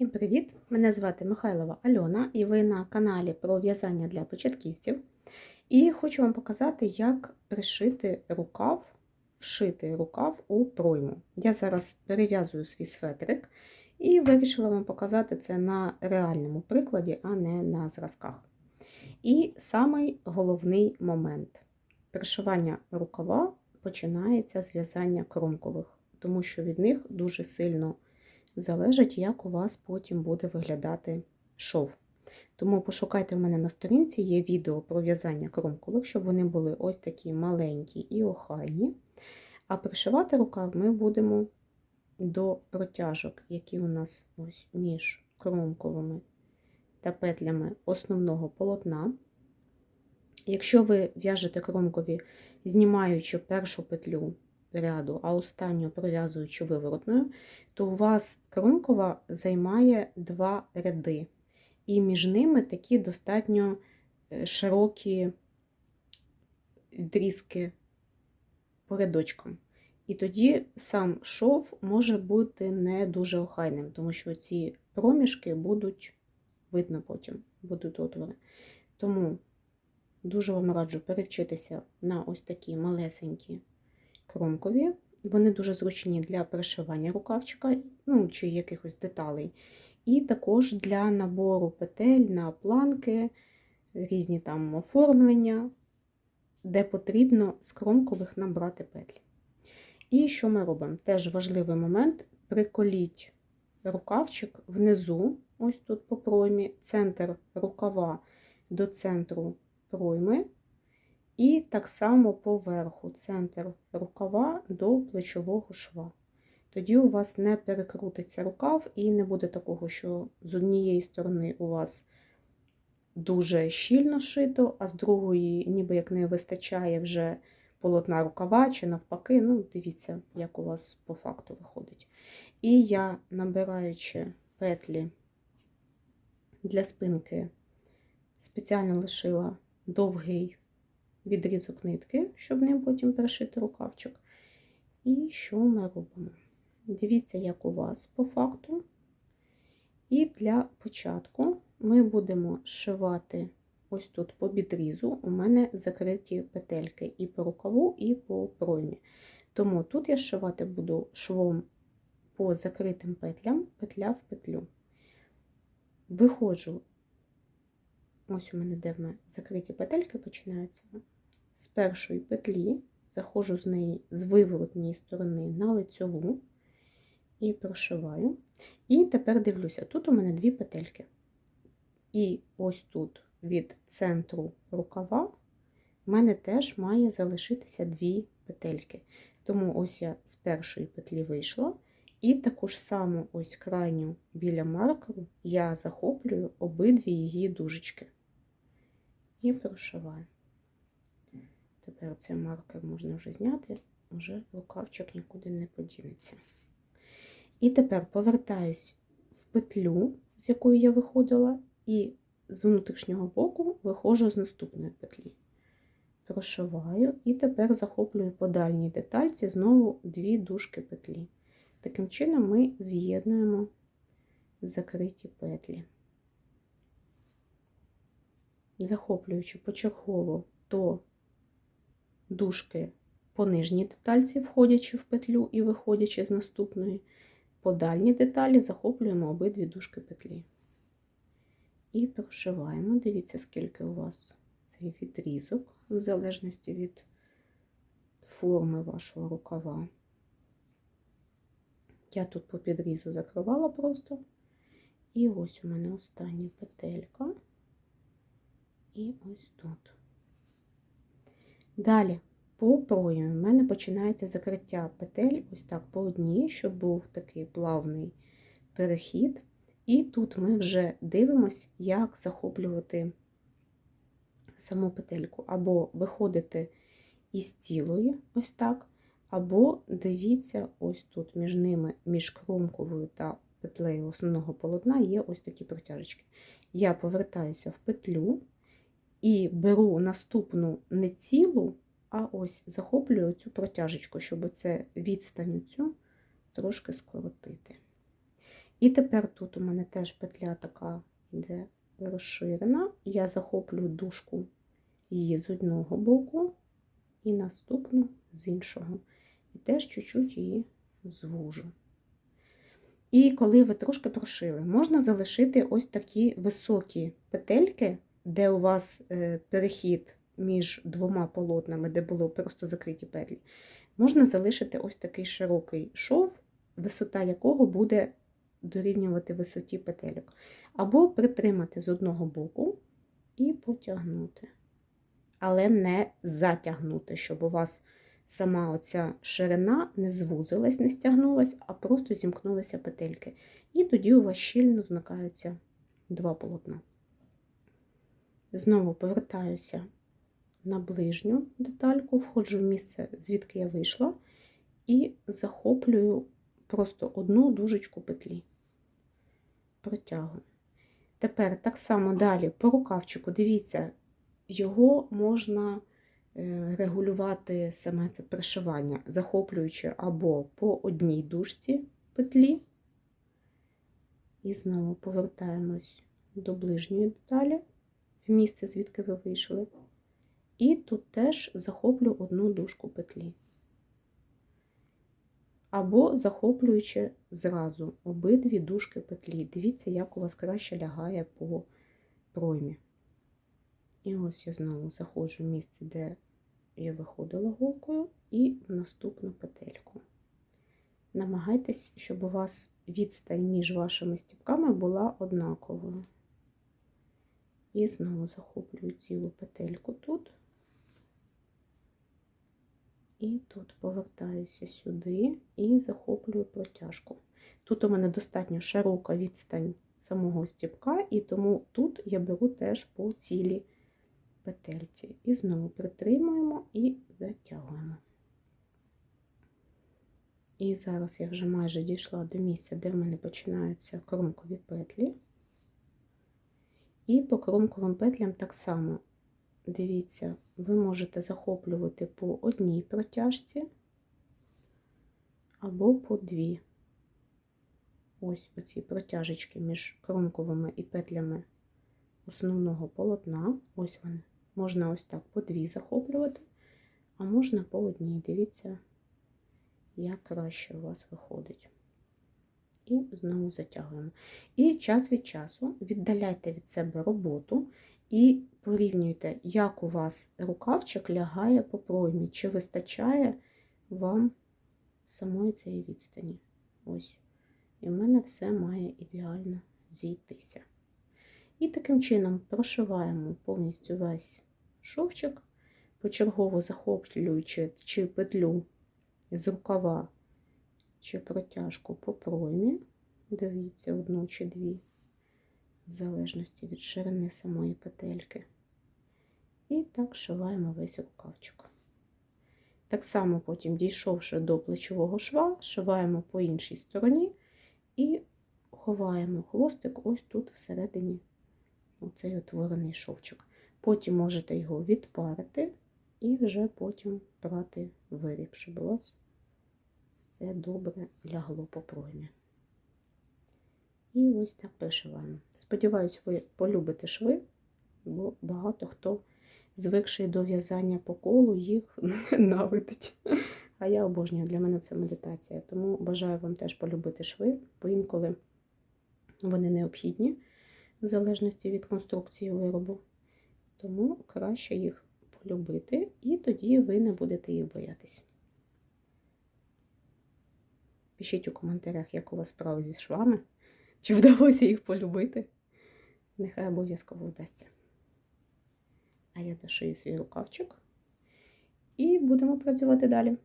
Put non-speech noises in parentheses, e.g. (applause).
Всім привіт! Мене звати Михайлова Альона і ви на каналі про в'язання для початківців. І хочу вам показати, як пришити рукав, вшити рукав у пройму. Я зараз перев'язую свій светрик і вирішила вам показати це на реальному прикладі, а не на зразках. І самий головний момент пришивання рукава починається з в'язання кромкових, тому що від них дуже сильно залежить, як у вас потім буде виглядати шов. Тому пошукайте в мене на сторінці, є відео про в'язання кромкових, щоб вони були ось такі маленькі і охайні. А пришивати рукав ми будемо до протяжок, які у нас ось між кромковими та петлями основного полотна. Якщо ви в'яжете кромкові, знімаючи першу петлю ряду, а останню пров'язуючи виворотною, то у вас кромкова займає два ряди, і між ними такі достатньо е, широкі відрізки по рядочкам. І тоді сам шов може бути не дуже охайним, тому що ці проміжки будуть видно потім, будуть отвори. Тому дуже вам раджу перевчитися на ось такі малесенькі кромкові. Вони дуже зручні для пришивання рукавчика ну, чи якихось деталей. І також для набору петель на планки, різні там оформлення, де потрібно з кромкових набрати петлі. І що ми робимо? Теж важливий момент: приколіть рукавчик внизу, ось тут по проймі, центр рукава до центру пройми. І так само поверху центр рукава до плечового шва. Тоді у вас не перекрутиться рукав, і не буде такого, що з однієї сторони у вас дуже щільно шито, а з другої, ніби як не вистачає вже полотна рукава, чи навпаки, ну, дивіться, як у вас по факту виходить. І я, набираючи петлі для спинки, спеціально лишила довгий відрізок нитки, щоб ним потім перешити рукавчик. І що ми робимо? Дивіться, як у вас по факту. І для початку ми будемо шивати ось тут по відрізу, у мене закриті петельки і по рукаву, і по проймі. Тому тут я шивати буду швом по закритим петлям, петля в петлю. Виходжу, ось у мене де в мене закриті петельки починаються з першої петлі, заходжу з неї з виворотній сторони на лицьову і прошиваю. І тепер дивлюся, тут у мене дві петельки. І ось тут від центру рукава в мене теж має залишитися дві петельки. Тому ось я з першої петлі вийшла, і таку ж саму ось крайню біля маркеру я захоплюю обидві її дужечки і прошиваю. Тепер цей маркер можна вже зняти, вже рукавчик нікуди не подінеться. І тепер повертаюсь в петлю, з якої я виходила, і з внутрішнього боку виходжу з наступної петлі. Прошиваю, і тепер захоплюю по дальній детальці знову дві дужки петлі. Таким чином ми з'єднуємо закриті петлі. Захоплюючи почергово то дужки по нижній детальці, входячи в петлю і виходячи з наступної, по дальній деталі захоплюємо обидві дужки петлі. І прошиваємо. Дивіться, скільки у вас цей відрізок, в залежності від форми вашого рукава. Я тут по підрізу закривала просто. І ось у мене остання петелька. І ось тут. Далі, по проймі, в мене починається закриття петель, ось так по одній, щоб був такий плавний перехід. І тут ми вже дивимося, як захоплювати саму петельку. Або виходити із цілої, ось так, або дивіться, ось тут між ними, між кромковою та петлею основного полотна є ось такі протяжечки. Я повертаюся в петлю. І беру наступну не цілу, а ось захоплюю цю протяжечку, щоб це відстань цю трошки скоротити. І тепер тут у мене теж петля така йде розширена. Я захоплюю дужку її з одного боку і наступну з іншого. І теж чуть-чуть її звужу. І коли ви трошки прошили, можна залишити ось такі високі петельки, де у вас е, перехід між двома полотнами, де були просто закриті петлі. Можна залишити ось такий широкий шов, висота якого буде дорівнювати висоті петельок. Або притримати з одного боку і потягнути. Але не затягнути, щоб у вас сама оця ширина не звузилась, не стягнулась, а просто зімкнулися петельки. І тоді у вас щільно змикаються два полотна. Знову повертаюся на ближню детальку, входжу в місце, звідки я вийшла, і захоплюю просто одну дужечку петлі. Протягую. Тепер так само далі по рукавчику, дивіться, його можна е, регулювати саме це пришивання, захоплюючи або по одній дужці петлі, і знову повертаємось до ближньої деталі, в місце, звідки ви вийшли. І тут теж захоплю одну дужку петлі. Або захоплюючи зразу обидві дужки петлі. Дивіться, як у вас краще лягає по проймі. І ось я знову заходжу в місце, де я виходила голкою, і в наступну петельку. Намагайтесь, щоб у вас відстань між вашими стіпками була однаковою. І знову захоплюю цілу петельку тут. І тут повертаюся сюди і захоплюю протяжку. Тут у мене достатньо широка відстань самого стіпка, і тому тут я беру теж по цілій петельці. І знову притримуємо і затягуємо. І зараз я вже майже дійшла до місця, де в мене починаються кромкові петлі. І по кромковим петлям так само Дивіться, ви можете захоплювати по одній протяжці або по дві. Ось оці протяжечки між кромковими і петлями основного полотна. Ось вони. Можна ось так по дві захоплювати, а можна по одній. Дивіться, як краще у вас виходить. І знову затягуємо. І час від часу віддаляйте від себе роботу і порівнюйте, як у вас рукавчик лягає по проймі, чи вистачає вам самої цієї відстані. Ось. І в мене все має ідеально зійтися. І таким чином прошиваємо повністю весь шовчик, почергово захоплюючи чи петлю з рукава, чи протяжку по проймі. Дивіться, одну чи дві в залежності від ширини самої петельки. І так шиваємо весь рукавчик. Так само потім, дійшовши до плечового шва, шиваємо по іншій стороні і ховаємо хвостик ось тут всередині оцей утворений шовчик. Потім можете його відпарити і вже потім брати виріб, щоб у вас все добре лягло по проймі. І ось так пришиваємо. Сподіваюсь, ви полюбите шви, бо багато хто, звикший до в'язання по колу, їх (laughs) ненавидить. А я обожнюю, для мене це медитація. Тому бажаю вам теж полюбити шви, бо інколи вони необхідні, в залежності від конструкції виробу. Тому краще їх полюбити, і тоді ви не будете їх боятись. Пишіть у коментарях, як у вас справи зі швами. Чи вдалося їх полюбити? Нехай обов'язково вдасться. А я дошию свій рукавчик і будемо працювати далі.